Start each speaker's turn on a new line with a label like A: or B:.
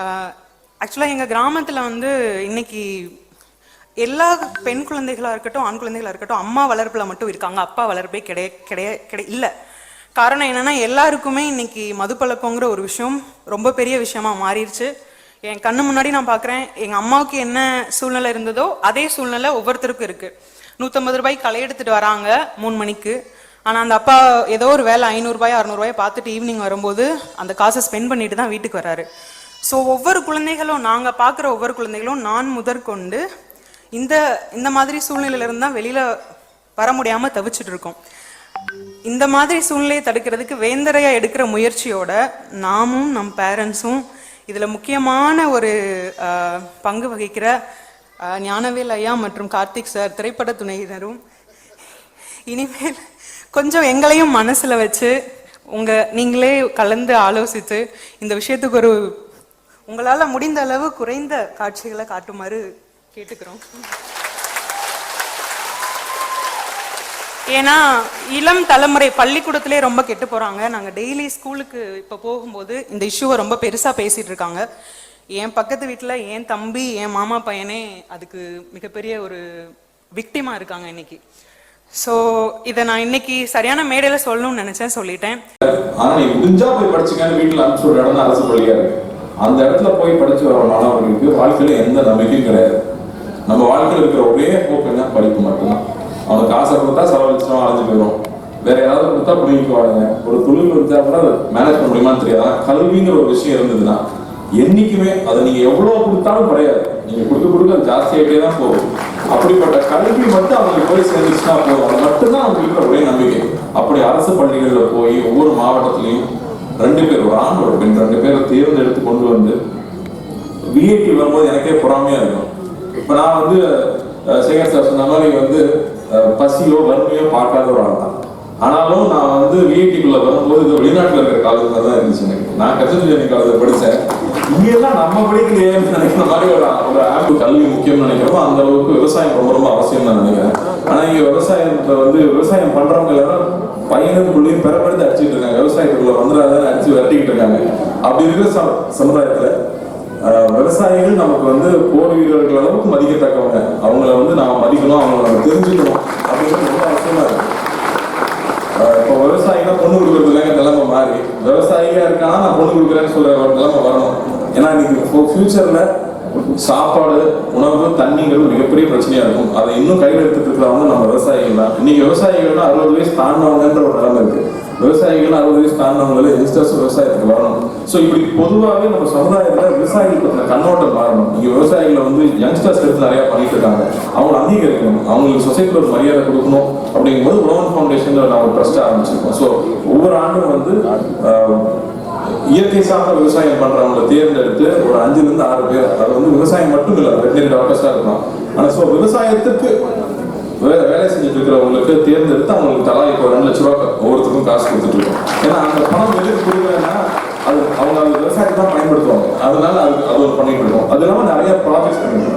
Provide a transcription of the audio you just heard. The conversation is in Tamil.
A: ஆக்சுவலாக எங்கள் கிராமத்தில் வந்து இன்னைக்கு எல்லா பெண் குழந்தைகளாக இருக்கட்டும் ஆண் குழந்தைகளாக இருக்கட்டும் அம்மா வளர்ப்பில் மட்டும் இருக்காங்க. அப்பா வளர்ப்பே கிடைய கிடைய கிடை இல்லை. காரணம் என்னென்னா எல்லாருக்குமே இன்னைக்கு மதுப்பழக்கங்கிற ஒரு விஷயம் ரொம்ப பெரிய விஷயமா மாறிடுச்சு. என் கண்ணு முன்னாடி நான் பார்க்குறேன் எங்கள் அம்மாவுக்கு என்ன சூழ்நிலை இருந்ததோ அதே சூழ்நிலை ஒவ்வொருத்தருக்கும் இருக்குது நூற்றம்பது ரூபாய்க்கு களை எடுத்துகிட்டு வராங்க மூணு மணிக்கு. ஆனால் அந்த அப்பா ஏதோ ஒரு வேலை ஐநூறுரூபாய் அறநூறுபாய் பார்த்துட்டு ஈவினிங் வரும்போது அந்த காசை ஸ்பெண்ட் பண்ணிட்டு தான் வீட்டுக்கு வராரு. ஸோ ஒவ்வொரு குழந்தைகளும் நாங்கள் பார்க்குற ஒவ்வொரு குழந்தைகளும் நான் முதற்கொண்டு இந்த இந்த மாதிரி சூழ்நிலையிலிருந்து தான் வெளியில் வர முடியாமல் தவிச்சிட்டு இருக்கோம். இந்த மாதிரி சூழ்நிலையை தடுக்கிறதுக்கு வேந்தரையாக எடுக்கிற முயற்சியோட நாமும் நம் பேரண்ட்ஸும் இதில் முக்கியமான ஒரு பங்கு வகிக்கிற ஞானவேல் ஐயா மற்றும் கார்த்திக் சார் திரைப்பட துணையினரும் இனிமேல் கொஞ்சம் எங்களையும் மனசில் வச்சு உங்கள் நீங்களே கலந்து ஆலோசித்து இந்த விஷயத்துக்கு ஒரு உங்களால் முடிந்த அளவு குறைந்த காட்சிகளை காட்டுமாறு கேட்டுக்கிறோம். ஏன்னா இளம் தலைமுறை பள்ளிக்கூடத்திலே ரொம்ப கெட்டு போகிறாங்க நாங்கள் டெய்லி ஸ்கூலுக்கு இப்போ போகும்போது இந்த இஷ்யூவை ரொம்ப பெருசாக பேசிகிட்டு இருக்காங்க. என் பக்கத்து வீட்டில் என் தம்பி என் மாமா பையனே அதுக்கு மிகப்பெரிய ஒரு விக்டிமா இருக்காங்க இன்னைக்கு. ஸோ இதை நான் இன்னைக்கு சரியான மேடையில் சொல்லணும்னு நினச்சேன் சொல்லிட்டேன்.
B: ஆனால் நீ முடிஞ்சா போய் படிச்சுக்கன்னு வீட்டில் அனுப்பிச்சு ஒரு இடம் அரசு பள்ளியாக இருக்கு. அந்த இடத்துல போய் படிச்சு வர மாணவர்களுக்கு வாழ்க்கையில எந்த நம்பிக்கையும் கிடையாது. நம்ம வாழ்க்கையில இருக்கிற ஒரே போக்கு என்ன? படிப்பு மட்டும்தான். அவனுக்கு காசை கொடுத்தா செலவழிச்சிடும் அலைஞ்சு போயிடும். வேற ஏதாவது கொடுத்தா பிடிக்குவாங்க ஒரு தொழில் கொடுத்தா கூட அதை மேனேஜ் பண்ண முடியுமான்னு தெரியாது. கல்விங்கிற ஒரு விஷயம் இருந்ததுன்னா என்னைக்குமே அதை நீங்க எவ்வளவு கொடுத்தாலும் கிடையாது நீங்க கொடுக்க கொடுக்க அது ஜாஸ்தியாகிட்டே தான் போகும். அப்படிப்பட்ட கல்வி மட்டும் அவங்களுக்கு போய் சேர்ந்துச்சுன்னா போதும். அது மட்டும்தான் அவங்களுக்கு ஒரே நம்பிக்கை. அப்படி அரசு பள்ளிகளில் போய் ஒவ்வொரு மாவட்டத்திலையும் ரெண்டு பேர் ஒரு ஆண் ஒரு பெண் ரெண்டு பேரை தேர்ந்தெடுத்து கொண்டு வந்து விஐடி வரும்போது எனக்கே பொறாமையா இருக்கும். இப்ப நான் வந்து சேகர் சார் சொன்ன மாதிரி வந்து பசியோ வறுமையோ பார்க்காத ஒரு ஆள் தான். ஆனாலும் நான் வந்து விஐடிக்குள்ள வரும்போது இது வெளிநாட்டுல இருக்கிற காலேஜ் தான் இருந்துச்சு எனக்கு. நான் கச்சேரி காலேஜ் படித்தேன் இங்கெல்லாம் நம்ம படிக்கலையேன்னு நினைக்கிற மாதிரி ஒரு ஒரு ஆப் கல்வி முக்கியம்னு நினைக்கிறோம் அந்த அளவுக்கு விவசாயம் ரொம்ப ரொம்ப அவசியம் நான் நினைக்கிறேன். ஆனா இங்க விவசாயத்தை வந்து விவசாயம் பண்றவங்க எல்லாரும் பையனும் பிள்ளையும் பெறப்படுத்தி அடிச்சுட்டு இருக்காங்க. விவசாயத்துக்குள்ள வந்துடாதான்னு அடிச்சு விரட்டிக்கிட்டு இருக்காங்க. அப்படி இருக்கிற சம- சமுதாயத்துல விவசாயிகள் நமக்கு வந்து போர் வீரர்கள் அளவுக்கு மதிக்கத்தக்கவங்க. அவங்கள வந்து நாம் மதிக்கணும் அவங்கள நம்ம தெரிஞ்சுக்கணும் அப்படின்னு ரொம்ப அவசியமா இருக்கு. இப்போ விவசாயினா பொண்ணு கொடுக்கறது இல்லைங்க நிலைமை மாறி. விவசாயியா இருக்கானா நான் பொண்ணு கொடுக்குறேன்னு சொல்ற ஒரு நிலைமை வரணும். ஏன்னா இன்னைக்கு ஃபியூச்சர்ல சாப்பாடு உணவு தண்ணிகள் மிகப்பெரிய பிரச்சனையா இருக்கும். அதை இன்னும் கையில் எடுத்துட்டு வந்து நம்ம விவசாயிகள் தான் இன்னைக்கு விவசாயிகள்னா அறுபது வயசு தாண்டவங்கன்ற ஒரு நிலைமை இருக்கு. விவசாயிகள் அறுபது வயசு தாண்டவங்களே யங்ஸ்டர்ஸ் விவசாயத்துக்கு வரணும். ஸோ இப்படி பொதுவாகவே நம்ம சமுதாயத்தில் விவசாயிகள் பற்றின கண்ணோட்டம் மாறணும் இங்கே விவசாயிகளை வந்து யங்ஸ்டர்ஸ் எடுத்து நிறையா பண்ணிட்டு இருக்காங்க. அவங்களை அங்கீகரிக்கணும். அவங்களுக்கு சொசைட்டியில் ஒரு மரியாதை கொடுக்கணும். அப்படிங்கும்போது உழவன் ஃபவுண்டேஷனில் நான் ஒரு ட்ரஸ்ட் ஆரம்பிச்சிருக்கோம். ஸோ ஒவ்வொரு ஆண்டும் வந்து ஆஹ், இயற்கை சார்ந்த விவசாயம் பண்றவங்களை தேர்ந்தெடுத்து ஒரு அஞ்சுல இருந்து ஆறு பேர் அது வந்து விவசாயம் மட்டும் இல்லை வெட்டினரி டாக்டர்ஸா இருக்கலாம் ஆனா ஸோ விவசாயத்துக்கு வே- வேலை செஞ்சுட்டு இருக்கிறவங்களுக்கு தேர்ந்தெடுத்து அவங்களுக்கு தலா இப்போ ரெண்டு லட்ச ரூபா ஒவ்வொருத்தருக்கும் காசு கொடுத்துட்டு இருக்கோம். ஏன்னா அந்த பணம் எதுக்கு கொடுக்குறேன்னா அது அவங்க அந்த விவசாயத்தை தான் பயன்படுத்துவாங்க. அதனால அது அது ஒரு பண்ணிட்டு இருக்கோம். அது இல்லாமல் நிறைய ப்ராஜெக்ட்ஸ் பண்ணிட்டு